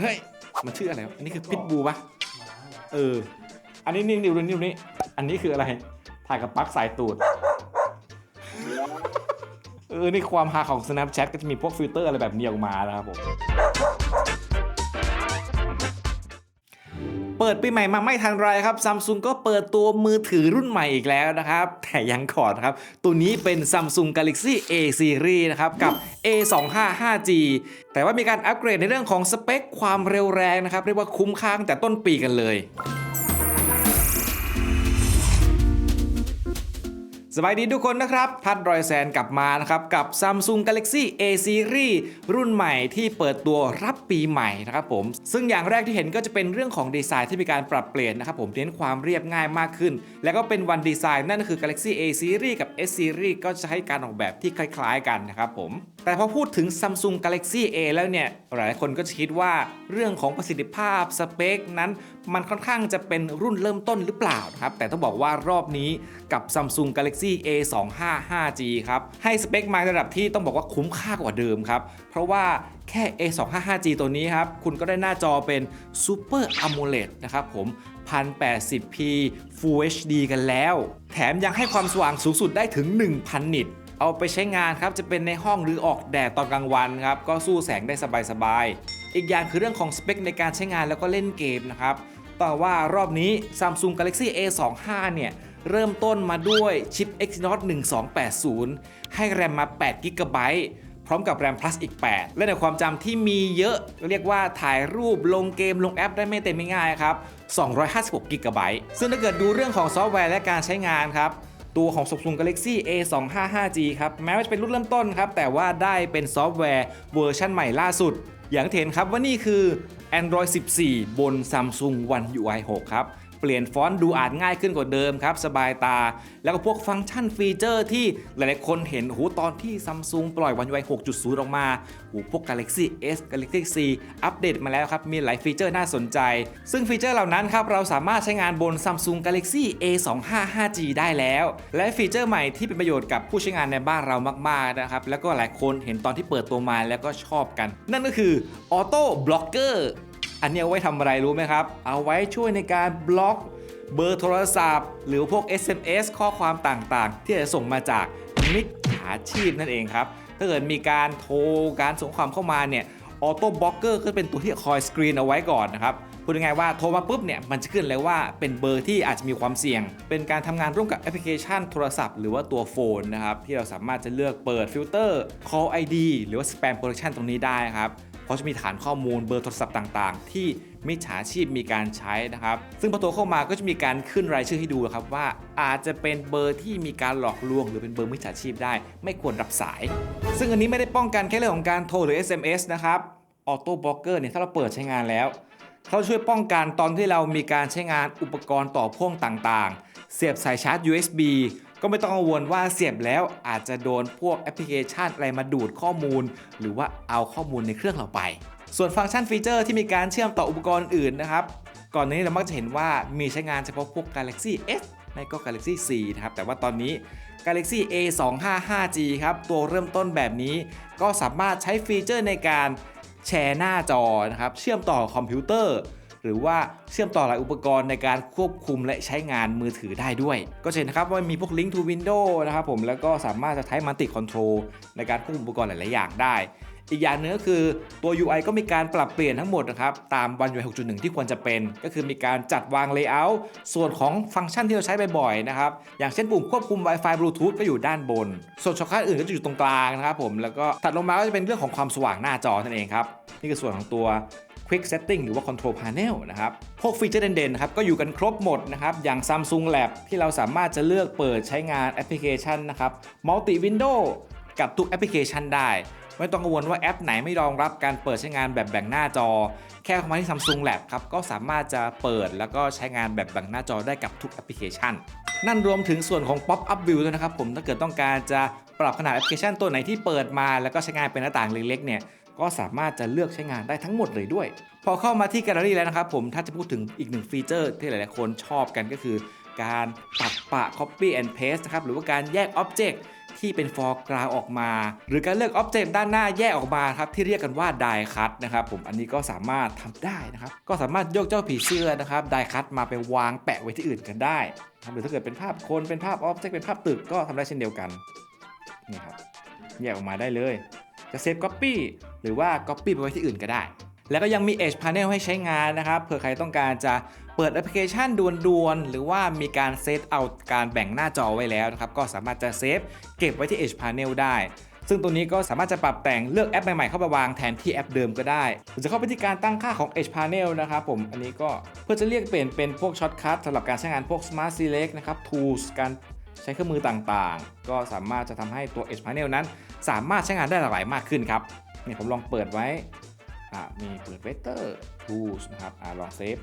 เฮ้ย มันชื่ออะไรวะอันนี้คือพิทบูปะเออ อันนี้นี่นิ้วนิ้วนี้ อันนี้คืออะไร ถ่ายกับปลั๊กสายตูด เออ นี่ความฮาของ Snapchat ก็จะมีพวกฟิลเตอร์อะไรแบบนี้ออกมานะครับผม ปิดปีใหม่มาไม่ทันไรครับซัมซุงก็เปิดตัวมือถือรุ่นใหม่อีกแล้วนะครับ แต่ยังขอนะครับ ตัวนี้เป็น Samsung Galaxy A Series นะครับ กับ A25 5G แต่ว่ามีการอัปเกรดในเรื่องของสเปคความเร็วแรงนะครับ เรียกว่าคุ้มค่าตั้งแต่ต้นปีกันเลย สบายดีทุกคนนะครับ พัดรอยแซนกลับมานะครับ กับ Samsung Galaxy A Series รุ่นใหม่ที่เปิดตัวรับปีใหม่นะครับผม ซึ่งอย่างแรกที่เห็นก็จะเป็นเรื่องของดีไซน์ที่มีการปรับเปลี่ยนนะครับผมเน้นความเรียบง่ายมากขึ้น แล้วก็เป็นวันดีไซน์นั่นก็คือ Galaxy A Series กับ S Series ก็จะให้การออกแบบที่คล้าย ๆ กันนะครับผม แต่พอพูดถึง Samsung Galaxy A แล้วเนี่ย หลายคนก็จะคิดว่าเรื่องของประสิทธิภาพสเปคนั้น มันค่อนข้างจะเป็นรุ่นเริ่มต้นหรือเปล่าครับ แต่ต้องบอกว่ารอบนี้กับ Samsung Galaxy A25 5G ครับ ให้สเปคมาในระดับที่ต้องบอกว่าคุ้มค่ากว่าเดิมครับ เพราะว่าแค่ A25 5G ตัวนี้ครับ คุณก็ได้หน้าจอเป็น Super AMOLED นะครับผม 1080p Full HD กันแล้ว แถมยังให้ความสว่างสูงสุดได้ถึง 1000 นิต เอาไปใช้งานครับจะเป็นในห้องหรือออกแดดตอนกลางวันครับก็สู้แสงได้สบายๆอีกอย่างคือเรื่องของสเปคในการใช้งานแล้วก็เล่นเกมนะครับต่อว่ารอบนี้ Samsung Galaxy A25 เนี่ยเริ่มต้นมาด้วยชิป Exynos 1280 ให้แรมมา8 g b พร้อมกับแรม plus อีก 8 และในความจำที่มีเยอะ เรียกว่าถ่ายรูปลงเกมลงแอปได้ไม่เต็มไม่ง่ายครับ 256 g b ซึ่งถ้าเกิดดูเรื่องของซอฟต์แวร์และการใช้งานครับ ตัวของ Samsung Galaxy A25 5G ครับ แม้ว่าจะเป็นรุ่นเริ่มต้นครับ แต่ว่าได้เป็นซอฟต์แวร์เวอร์ชันใหม่ล่าสุด อย่างเห็นครับว่านี่คือ Android 14 บน Samsung One UI 6 ครับ ปลี่ยนฟอนต์ดูอ่านง่ายขึ้นกว่าเดิมครับสบายตา แล้วก็พวกฟังก์ชันฟีเจอร์ที่หลายๆคนเห็นโหตอนที่ Samsung ปล่อย One UI 6.0 ออกมาโหพวก Galaxy S Galaxy C อัปเดตมาแล้วครับ มีหลายฟีเจอร์น่าสนใจ ซึ่งฟีเจอร์เหล่านั้นครับเราสามารถใช้งานบน Samsung Galaxy A25 5G ได้แล้ว และฟีเจอร์ใหม่ที่เป็นประโยชน์กับผู้ใช้งานในบ้านเรามากๆนะครับแล้วก็หลายคนเห็นตอนที่เปิดตัวมาแล้วก็ชอบกัน นั่นก็คือ Auto Blocker อันนี้เอาไว้ทำอะไรรู้ไหมครับ เอาไว้ช่วยในการบล็อกเบอร์โทรศัพท์ หรือพวก SMS ข้อความต่างๆ ที่จะส่งมาจากมิจฉาชีพนั่นเองครับ ถ้าเกิดมีการโทรการส่งความเข้ามาเนี่ยออโต้บล็อกเกอร์ก็เป็นตัวที่คอยสกรีนเอาไว้ก่อนนะครับพูดง่ายๆว่าโทรมาปุ๊บเนี่ยมันจะขึ้นเลยว่าเป็นเบอร์ที่อาจจะมีความเสี่ยง เป็นการทำงานร่วมกับแอปพลิเคชันโทรศัพท์หรือว่าตัวโฟนนะครับที่เราสามารถจะเลือกเปิดฟิลเตอร์ call ID หรือว่า spam protection ตรงนี้ได้ครับ เพราะจะมีฐานข้อมูลเบอร์โทรศัพท์ต่างๆ ที่มิจฉาชีพมีการใช้นะครับ ซึ่งพอโทรเข้ามาก็จะมีการขึ้นรายชื่อให้ดูครับว่าอาจจะเป็นเบอร์ที่มีการหลอกลวง หรือเป็นเบอร์มิจฉาชีพได้ ไม่ควรรับสาย ซึ่งอันนี้ไม่ได้ป้องกันแค่เรื่องของการโทรหรือ SMS นะครับออโต้บล็อกเกอร์เนี่ยถ้าเราเปิดใช้งานแล้วเขาช่วยป้องกันตอนที่เรามีการใช้งานอุปกรณ์ต่อพ่วงต่างๆ เสียบสายชาร์จ USB ก็ไม่ต้องกังวลว่าเสียบแล้วอาจจะโดนพวกแอปพลิเคชันอะไรมาดูดข้อมูล หรือว่าเอาข้อมูลในเครื่องเราไป ส่วนฟังก์ชันฟีเจอร์ที่มีการเชื่อมต่ออุปกรณ์อื่นนะครับก่อนนี้เรามักจะเห็นว่ามีใช้งานเฉพาะพวก Galaxy S ไม่ก็ Galaxy 4นะครับ แต่ว่าตอนนี้ Galaxy A25 5G ครับ ตัวเริ่มต้นแบบนี้ก็สามารถใช้ฟีเจอร์ในการแชร์หน้าจอนะครับ เชื่อมต่อคอมพิวเตอร์ หรือว่าเชื่อมต่อหลายอุปกรณ์ในการควบคุมและใช้งานมือถือได้ด้วย ก็เห็นนะครับว่ามีพวก Link to Windows นะครับผมแล้วก็สามารถจะใช้มัลติคอนโทรลในการควบคุมอุปกรณ์หลาย ๆ อย่างได้อีกอย่างหนึงก็คือตัว UI ก็มีการปรับเปลี่ยนทั้งหมดนะครับ ตาม One UI 6.1 ที่ควรจะเป็น ก็คือมีการจัดวาง Layout ส่วนของฟังก์ชันที่เราใช้บ่อยๆนะครับ อย่างเช่นปุ่มควบคุม Wi-Fi Bluetooth ก็อยู่ด้านบน ส่วนช็อตคัทอื่นก็จะอยู่ตรงกลางนะครับผม แล้วก็ถัดลงมาก็จะเป็นเรื่องของความสว่างหน้าจอนั่นเองครับ นี่คือส่วนของตัว Quick Setting หรือว่า Control Panel นะครับ พวกฟีเจอร์เด่นๆนะครับก็อยู่กันครบหมดนะครับ อย่าง Samsung Lab ที่เราสามารถจะเลือกเปิดใช้งานแอปพลิเคชันนะครับ Multi Window กับทุกแอปพลิเคชันได้ ไม่ต้องกังวลว่าแอปไหนไม่รองรับการเปิดใช้งานแบบแบ่งหน้าจอ แค่เข้ามาที่ Samsung Lab ครับก็สามารถจะเปิดแล้วก็ใช้งานแบบแบ่งหน้าจอได้กับทุกแอปพลิเคชัน นั่นรวมถึงส่วนของ Pop Up View ด้วยนะครับผมถ้าเกิดต้องการจะปรับขนาดแอปพลิเคชันตัวไหนที่เปิดมา แล้วก็ใช้งานเป็นหน้าต่างเล็กๆเนี่ย ก็สามารถจะเลือกใช้งานได้ทั้งหมดเลยด้วย พอเข้ามาที่แกลเลอรี่แล้วนะครับผมถ้าจะพูดถึงอีกหนึ่งฟีเจอร์ที่หลายๆคนชอบกันก็คือ การตัดปะ copy and paste นะครับหรือว่าการแยก Object ที่เป็น foreground ออกมา หรือการเลือก object ด้านหน้าแยกออกมาครับที่เรียกกันว่า die cut นะครับผมอันนี้ก็สามารถทำได้นะครับก็สามารถยกเจ้าผีเสื้อนะครับ die cut มาไปวางแปะไว้ที่อื่นกันได้ครับหรือถ้าเกิดเป็นภาพคนเป็นภาพ object เป็นภาพตึกก็ทำได้เช่นเดียวกันนี่ครับแยกออกมาได้เลย จะเซฟ copy หรือว่า copy ไปไว้ที่อื่นก็ได้ แล้วก็ยังมี Edge Panel ให้ใช้งานนะครับเผื่อใครต้องการจะเปิดแอปพลิเคชันด่วนๆ หรือว่ามีการเซตเอาการแบ่งหน้าจอไว้แล้วนะครับก็สามารถจะเซฟเก็บไว้ที่ Edge Panel ได้ซึ่งตัวนี้ก็สามารถจะปรับแต่งเลือกแอปใหม่ๆเข้าไปวางแทนที่แอปเดิมก็ได้ผมจะเข้าไปที่การตั้งค่าของ Edge Panel นะครับผม อันนี้ก็เพื่อจะเรียกเปลี่ยนเป็นพวกช็อตคัทสำหรับการใช้งานพวก Smart Select นะครับ Tools การใช้เครื่องมือต่างๆ ก็สามารถจะทำให้ตัว Edge Panel นั้น สามารถใช้งานได้หลากหลายมากขึ้นครับเนี่ยผมลองเปิดไว้อ่ามีเปิด Vector Tools นะครับอ่าลองเซฟ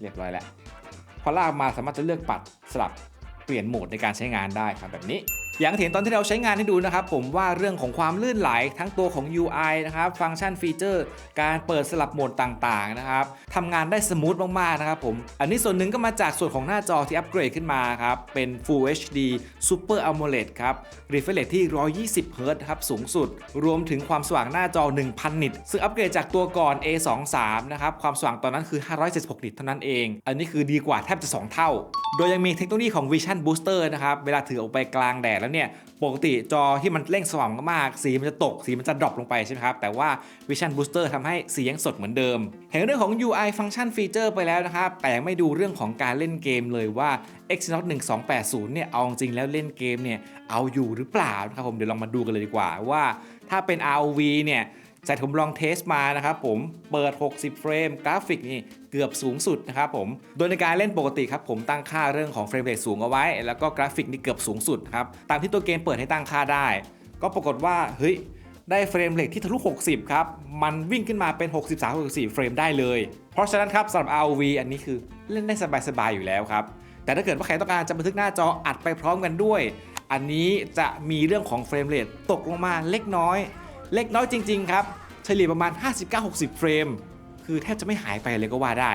เรียบร้อยแล้วพอลากมาสามารถจะเลือกปัดสลับเปลี่ยนโหมดในการใช้งานได้ครับแบบนี้ อย่างที่เห็นตอนที่เราใช้งานให้ดูนะครับ ผมว่าเรื่องของความลื่นไหลทั้งตัวของ UI นะครับฟังก์ชันฟีเจอร์ การเปิดสลับโหมดต่างๆนะครับทำงานได้สมูทมากๆนะครับผมอันนี้ส่วนหนึ่งก็มาจากส่วนของหน้าจอที่อัปเกรดขึ้นมาครับเป็น Full HD Super AMOLED ครับ refresh rate ที่ 120 Hz ครับสูงสุด รวมถึงความสว่างหน้าจอ 1,000 นิต ซึ่งอัปเกรดจากตัวก่อน A23 นะครับความสว่างตอนนั้นคือ 576 นิตเท่านั้นเอง อันนี้คือดีกว่าแทบจะ 2 เท่า โดยยังมีเทคโนโลยีของ Vision Booster นะครับเวลาถือออกไปกลางแดดแล้วเนี่ยปกติจอที่มันเร่งสว่างมากๆสีมันจะตก สีมันจะดรอปลงไปใช่ไหมครับ แต่ว่า Vision Booster ทำให้สียังสดเหมือนเดิม เห็นเรื่องของ UI ฟังก์ชันฟีเจอร์ไปแล้วนะครับ แต่ยังไม่ดูเรื่องของการเล่นเกมเลยว่า Exynos 1280 เนี่ย เอาจริงแล้วเล่นเกมเนี่ย เอาอยู่หรือเปล่านะครับผม เดี๋ยวลองมาดูกันเลยดีกว่าว่า ถ้าเป็น ROV เนี่ย จากที่ผมลองเทสมานะครับผมเปิด 60 เฟรมกราฟิกนี่เกือบสูงสุดนะครับผม โดยในการเล่นปกติครับผมตั้งค่าเรื่องของเฟรมเรทสูงเอาไว้ แล้วก็กราฟิกนี่เกือบสูงสุดครับตามที่ตัวเกมเปิดให้ตั้งค่าได้ ก็ปรากฏว่าเฮ้ยได้เฟรมเรทที่ทะลุ 60 ครับ มันวิ่งขึ้นมาเป็น 63-64 เฟรมได้เลย เพราะฉะนั้นครับสำหรับ ROV อันนี้คือเล่นได้สบายๆอยู่แล้วครับ แต่ถ้าเกิดว่าใครต้องการจะบันทึกหน้าจออัดไปพร้อมกันด้วย อันนี้จะมีเรื่องของเฟรมเรทตกลงมาเล็กน้อย เล็กน้อยจริง ๆ ครับ เฉลี่ยประมาณ 59-60 เฟรม คือแทบจะไม่หายไปเลยก็ว่าได้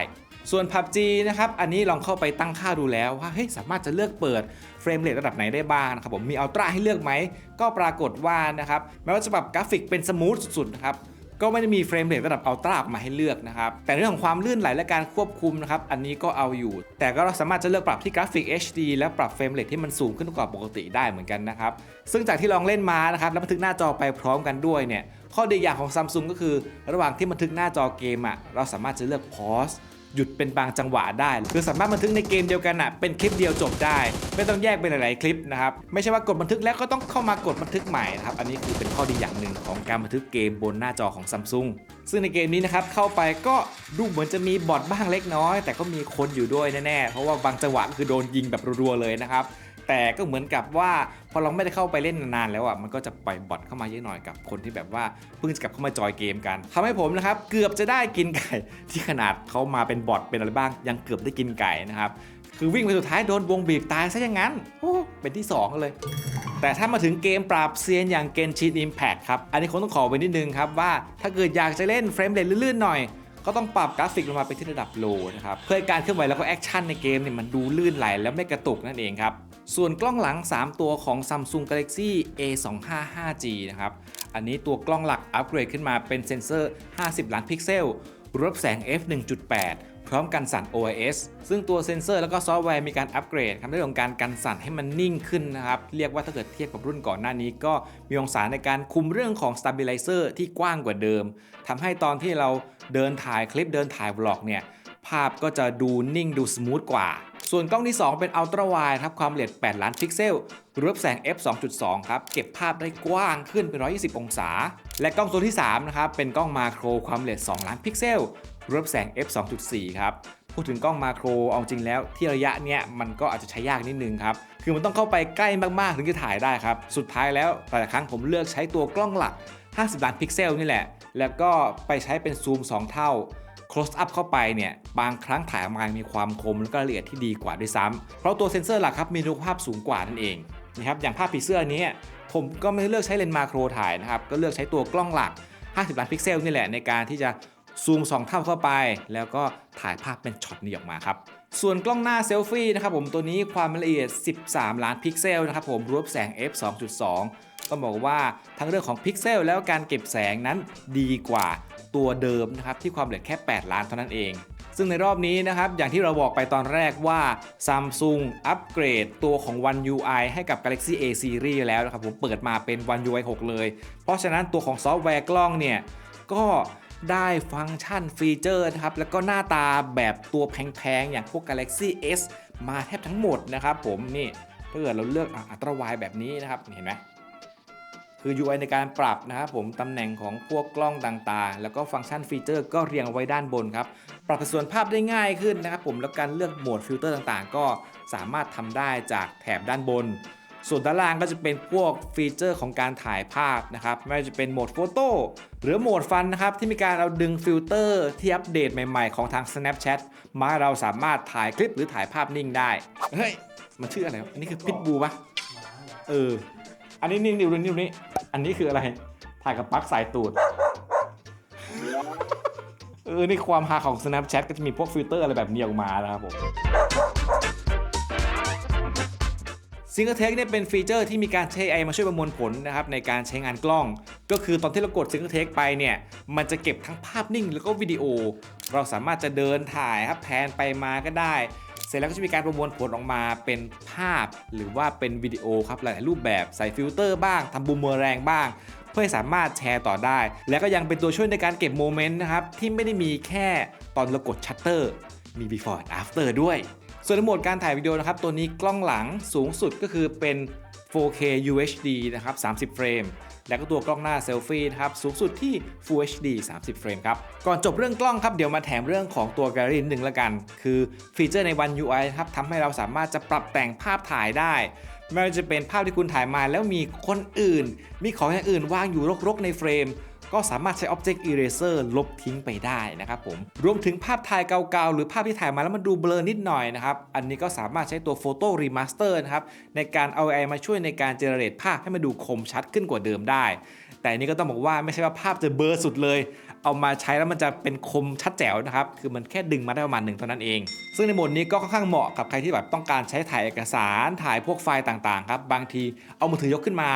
ส่วน PUBG นะครับ อันนี้ลองเข้าไปตั้งค่าดูแล้วว่าเฮ้ยสามารถจะเลือกเปิดเฟรมเรทระดับไหนได้บ้างนะครับผมมีอัลตร้าให้เลือกไหมก็ปรากฏว่านะครับแม้ว่าจะปรับกราฟิกเป็นสมูทสุดๆนะครับ ก็ไม่ได้มีเฟรมเรทระดับอัลตร้ามาให้เลือกนะครับ แต่เรื่องของความลื่นไหลและการควบคุมนะครับ อันนี้ก็เอาอยู่ แต่ก็เราสามารถจะเลือกปรับที่กราฟิก HD และปรับเฟรมเรทที่มันสูงขึ้นกว่าปกติได้เหมือนกันนะครับ ซึ่งจากที่ลองเล่นมานะครับแล้วบันทึกหน้าจอไปพร้อมกันด้วยเนี่ย ข้อดีอย่างของ Samsung ก็คือ ระหว่างที่บันทึกหน้าจอเกมอะเราสามารถจะเลือกพอส หยุดเป็นบางจังหวะได้ คือสามารถบันทึกในเกมเดียวกันอะเป็นคลิปเดียวจบได้ ไม่ต้องแยกเป็นหลายๆคลิปนะครับไม่ใช่ว่ากดบันทึกแล้วก็ต้องเข้ามากดบันทึกใหม่นะครับอันนี้คือเป็นข้อดีอย่างหนึ่งของการบันทึกเกมบนหน้าจอของ Samsung ซึ่งในเกมนี้นะครับเข้าไปก็ดูเหมือนจะมีบอทบ้างเล็กน้อย แต่ก็มีคนอยู่ด้วยแน่ๆเพราะว่าบางจังหวะคือโดนยิงแบบรัวๆเลยนะครับ แต่ก็เหมือนกับว่าพอเราไม่ได้เข้าไปเล่นนานๆแล้วอะมันก็จะปล่อยบอทเข้ามาเยอะหน่อยกับคนที่แบบว่าเพิ่งจะกลับเข้ามาจอยเกมกันทำให้ผมนะครับเกือบจะได้กินไก่ที่ขนาดเขามาเป็นบอทเป็นอะไรบ้าง ยังเกือบได้กินไก่นะครับคือวิ่งไปสุดท้ายโดนวงบีบตายซะอย่างนั้นโอ้เป็นที่ 2 เลย แต่ถ้ามาถึงเกมปราบเซียนอย่าง Genshin Impact ครับ อันนี้คงต้องขอไว้นิดนึงครับว่าถ้าเกิดอยากจะเล่นเฟรมเรทลื่นๆหน่อย ก็ต้องปรับกราฟิกลงมาเป็นที่ระดับโลนะครับ เพื่อให้การเคลื่อนไหวแล้วก็แอคชั่นในเกมเนี่ยมันดูลื่นไหลและไม่กระตุกนั่นเองครับ ส่วนกล้องหลัง 3 ตัวของ Samsung Galaxy A255G นะครับ อันนี้ตัวกล้องหลักอัปเกรดขึ้นมาเป็นเซ็นเซอร์ 50 ล้านพิกเซลรับแสง f 1.8 พร้อมกันสั่น OIS ซึ่งตัวเซ็นเซอร์แล้วก็ซอฟต์แวร์มีการอัปเกรดครับในเรื่องของการกันสั่นให้มันนิ่งขึ้นนะครับ เรียกว่าถ้าเกิดเทียบกับรุ่นก่อนหน้านี้ ก็มีองศาในการคุมเรื่องของ stabilizer ที่กว้างกว่าเดิมทำให้ตอนที่เราเดินถ่ายคลิปเดินถ่ายวล็อกเนี่ยภาพก็จะดูนิ่งดูสมูทกว่า ส่วนกล้องที่ 2 เป็นอัลตร้าไวด์ครับความละเอียด 8 ล้านพิกเซลรับแสง f 2.2 ครับ เก็บภาพได้กว้างขึ้นเป็น 120 องศา และกล้องตัวที่ 3 นะครับ เป็นกล้องมาโครความละเอียด 2 ล้านพิกเซลรับแสง f 2.4 ครับ พูดถึงกล้องมาโครเอาจริงแล้ว ที่ระยะเนี้ยมันก็อาจจะใช้ยากนิดนึงครับ คือมันต้องเข้าไปใกล้มากๆ ถึงจะถ่ายได้ครับ สุดท้ายแล้วแต่ละครั้งผมเลือกใช้ตัวกล้องหลัก 50 ล้านพิกเซลนี่แหละ แล้วก็ไปใช้เป็นซูม 2 เท่า close up เข้าไปเนี่ย บางครั้งถ่ายออกมามีความคมและก็ละเอียดที่ดีกว่าด้วยซ้ำเพราะตัวเซ็นเซอร์หลักครับมีคุณภาพสูงกว่านั่นเองนะครับอย่างภาพผีเสื้อนี้ผมก็ไม่ได้เลือกใช้เลนส์มาโครถ่ายนะครับ ก็เลือกใช้ตัวกล้องหลัก 50 ล้านพิกเซลนี่แหละในการที่จะซูม 2 เท่าเข้าไป แล้วก็ถ่ายภาพเป็นช็อตนี้ออกมาครับส่วนกล้องหน้าเซลฟี่นะครับผมตัวนี้ความละเอียด 13 ล้านพิกเซลนะครับผมรวบแสง f 2.2ต้องบอกว่าทั้งเรื่องของพิกเซลแล้วการเก็บแสงนั้นดีกว่า ตัวเดิมนะครับที่ความละเอียดแค่ 8 ล้านเท่านั้นเอง ซึ่งในรอบนี้นะครับอย่างที่เราบอกไปตอนแรกว่า Samsung อัปเกรดตัวของ One UI ให้กับ Galaxy A Series แล้วนะครับผมเปิดมาเป็น One UI 6 เลย เพราะฉะนั้นตัวของซอฟต์แวร์กล้องเนี่ยก็ได้ฟังก์ชันฟีเจอร์นะครับ แล้วก็หน้าตาแบบตัวแพงๆ อย่างพวก Galaxy S มาแทบทั้งหมดนะครับผมนี่ถ้าเกิดเราเลือกอัตราไวแบบนี้นะครับ เห็นไหม คือ UI ในการปรับนะครับผมตำแหน่งของพวกกล้องต่างๆ แล้วก็ฟังก์ชันฟีเจอร์ก็เรียงไว้ด้านบนครับปรับสัดส่วนภาพได้ง่ายขึ้นนะครับผมแล้วการเลือกโหมดฟิลเตอร์ต่างๆ ก็สามารถทำได้จากแถบด้านบน ส่วนด้านล่างก็จะเป็นพวกฟีเจอร์ของการถ่ายภาพนะครับไม่ว่าจะเป็นโหมดโฟโต้หรือโหมดฟันนะครับที่มีการเอาดึงฟิลเตอร์ที่อัปเดตใหม่ๆ ของทาง Snapchat มาเราสามารถถ่ายคลิปหรือถ่ายภาพนิ่งได้เฮ้ยมันชื่ออะไรอันนี้คือพิทบูปะเออ อันนี้นิ่งๆดูนิ่งๆนี่อันนี้คืออะไร ถ่ายกับปลั๊กสายตูด เออ นี่ความฮาของ Snapchat ก็จะมีพวกฟิลเตอร์อะไรแบบนี้ออกมานะครับผมซิงเกิลเทคเนี่ยเป็นฟีเจอร์ที่มีการใช้ AI มาช่วยประมวลผลนะครับในการใช้งานกล้อง ก็คือตอนที่เรากดซิงเกิลเทคไปเนี่ย มันจะเก็บทั้งภาพนิ่งแล้วก็วิดีโอ เราสามารถจะเดินถ่ายครับแพนไปมาก็ได้ เสร็จแล้วก็จะมีการประมวลผลออกมาเป็นภาพ หรือว่าเป็นวิดีโอครับหลายรูปแบบใส่ฟิลเตอร์บ้างทำบูมเมอแรงบ้างเพื่อสามารถแชร์ต่อได้ และก็ยังเป็นตัวช่วยในการเก็บโมเมนต์นะครับ ที่ไม่ได้มีแค่ตอนเรากดชัตเตอร์มี before and after ด้วย ส่วนในโหมดการถ่ายวิดีโอนะครับ ตัวนี้กล้องหลังสูงสุดก็คือเป็น 4K UHD นะครับ 30 เฟรม แล้วก็ตัวกล้องหน้าเซลฟี่นะครับสูงสุดที่ Full HD 30 เฟรมครับ ก่อนจบเรื่องกล้องครับเดี๋ยวมาแถมเรื่องของตัวแกลเลอรี่นิดหนึ่งละกัน คือฟีเจอร์ใน One UI ครับทำให้เราสามารถจะปรับแต่งภาพถ่ายได้ไม่ว่าจะเป็นภาพที่คุณถ่ายมาแล้วมีคนอื่น มีของอย่างอื่นวางอยู่รกๆในเฟรม ก็สามารถใช้ Object Eraser ลบทิ้งไปได้นะครับผม รวมถึงภาพถ่ายเก่าๆ หรือภาพที่ถ่ายมาแล้วมันดูเบลอนิดหน่อยนะครับ อันนี้ก็สามารถใช้ตัว Photo Remaster นะครับ ในการเอา AI มาช่วยในการเจเนเรตภาพให้มันดูคมชัดขึ้นกว่าเดิมได้ แต่อันนี้ก็ต้องบอกว่าไม่ใช่ว่าภาพจะเบลอสุดเลย เอามาใช้แล้วมันจะเป็นคมชัดแจ๋วนะครับ คือมันแค่ดึงมาได้ประมาณหนึ่งเท่านั้นเอง ซึ่งในโหมดนี้ก็ค่อนข้างเหมาะกับใครที่แบบต้องการใช้ถ่ายเอกสารถ่ายพวกไฟล์ต่างๆครับ บางทีเอามือถือยกขึ้นมา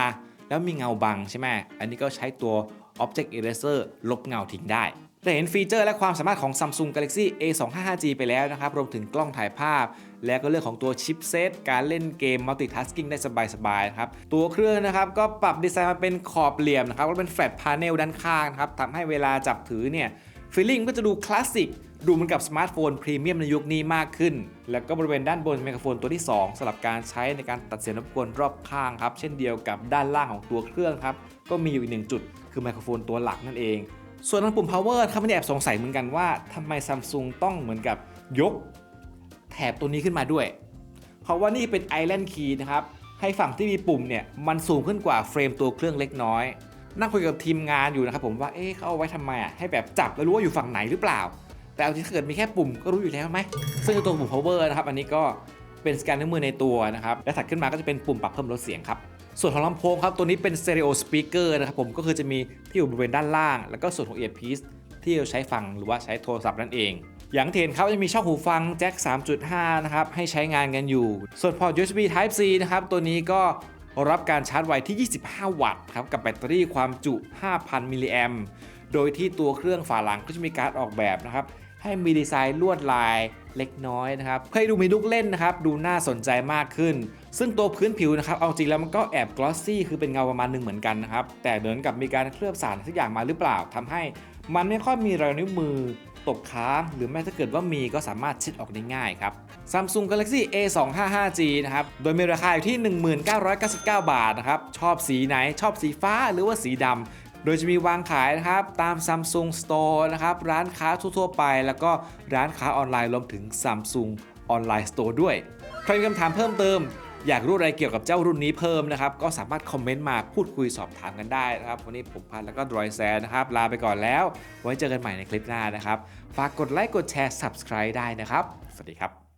แล้วมีเงาบังใช่ไหมอันนี้ก็ใช้ตัว Object Eraser ลบเงาทิ้งได้ได้เห็นฟีเจอร์และความสามารถของ Samsung Galaxy A255G ไปแล้วนะครับ รวมถึงกล้องถ่ายภาพ และก็เรื่องของตัวชิปเซตการเล่นเกม Multitasking ได้สบายๆนะครับ ตัวเครื่องนะครับ ก็ปรับดีไซน์มาเป็นขอบเหลี่ยมนะครับแล้วเป็นแฟลตพาเนลด้านข้างนะครับทำให้เวลาจับถือเนี่ยฟีลลิ่งก็จะดูคลาสสิก ดูเหมือนกับสมาร์ทโฟนพรีเมียมในยุคนี้มากขึ้น แล้วก็บริเวณด้านบนไมโครโฟนตัวที่ 2สำหรับการใช้ในการตัดเสียงรบกวนรอบข้างครับ เช่นเดียวกับด้านล่างของตัวเครื่องครับ ก็มีอยู่อีกหนึ่งจุด คือไมโครโฟนตัวหลักนั่นเอง ส่วนทางปุ่ม power ครับไม่แอบสงสัยเหมือนกันว่าทำไมซัมซุงต้องเหมือนกับยก แถบตัวนี้ขึ้นมาด้วย เพราะว่านี่เป็น Island Key นะครับ ให้ฝั่งที่มีปุ่มเนี่ยมันสูงขึ้นกว่าเฟรมตัวเครื่องเล็กน้อยนั่งคุยกับทีมงานอยู่นะครับผมว่าเอ๊ะเขาเอาไว้ทำไมอะให้แบบจับแล้วรู้ว่าอยู่ฝั่งไหนหรือเปล่า แต่เอาที่ถ้าเกิดมีแค่ปุ่มก็รู้อยู่แล้วไหมซึ่งตัวปุ่ม power นะครับอันนี้ก็เป็นสแกนนิ้วมือในตัวนะครับและถัดขึ้นมาก็จะเป็นปุ่มปรับเพิ่มลดเสียงครับส่วนของลำโพงครับตัวนี้เป็น stereo speaker นะครับผมก็คือจะมีที่อยู่บริเวณด้านล่าง แล้วก็ส่วนของ earpiece ที่เราใช้ฟังหรือว่าใช้โทรศัพท์นั่นเอง อย่างเห็นครับจะมีช่องหูฟังแจ็ค 3.5 นะครับ ให้ใช้งานกันอยู่ ส่วนพอร์ต USB Type C นะครับ ตัวนี้ก็รับการชาร์จไวที่ 25 วัตต์ครับ กับแบตเตอรี่ความจุ 5,000 มิลลิแอมโดยที่ตัวเครื่องฝาหลังก็จะมีการออกแบบนะครับ ให้มีดีไซน์ลวดลายเล็กน้อยนะครับเพื่อให้ดูมีลูกเล่นนะครับ ดูน่าสนใจมากขึ้น ซึ่งตัวพื้นผิวนะครับ เอาจริงแล้วมันก็แอบกลอสซี่คือเป็นเงาประมาณหนึ่งเหมือนกันนะครับ แต่เหมือนกับมีการเคลือบสารทุกอย่างมาหรือเปล่าทำให้มันไม่ค่อยมีรอยนิ้วมือตกค้างหรือแม้ถ้าเกิดว่ามีก็สามารถเช็ดออกได้ง่ายครับ Samsung Galaxy A255G นะครับ โดยมีราคาอยู่ที่ 1999 บาทนะครับ ชอบสีไหนชอบสีฟ้าหรือว่าสีดำ โดยจะมีวางขายนะครับตาม Samsung Store นะครับร้านค้าทั่วๆไป แล้วก็ร้านค้าออนไลน์รวมถึง Samsung Online Store ด้วย ใครมีคำถามเพิ่มเติม อยากรู้อะไรเกี่ยวกับเจ้ารุ่นนี้เพิ่มนะครับ ก็สามารถคอมเมนต์มาพูดคุยสอบถามกันได้นะครับ วันนี้ผมพันแล้วก็ดรอยแซนะครับ ลาไปก่อนแล้ว ไว้เจอกันใหม่ในคลิปหน้านะครับ ฝากกดไลค์กดแชร์ Subscribe ได้นะครับ สวัสดีครับ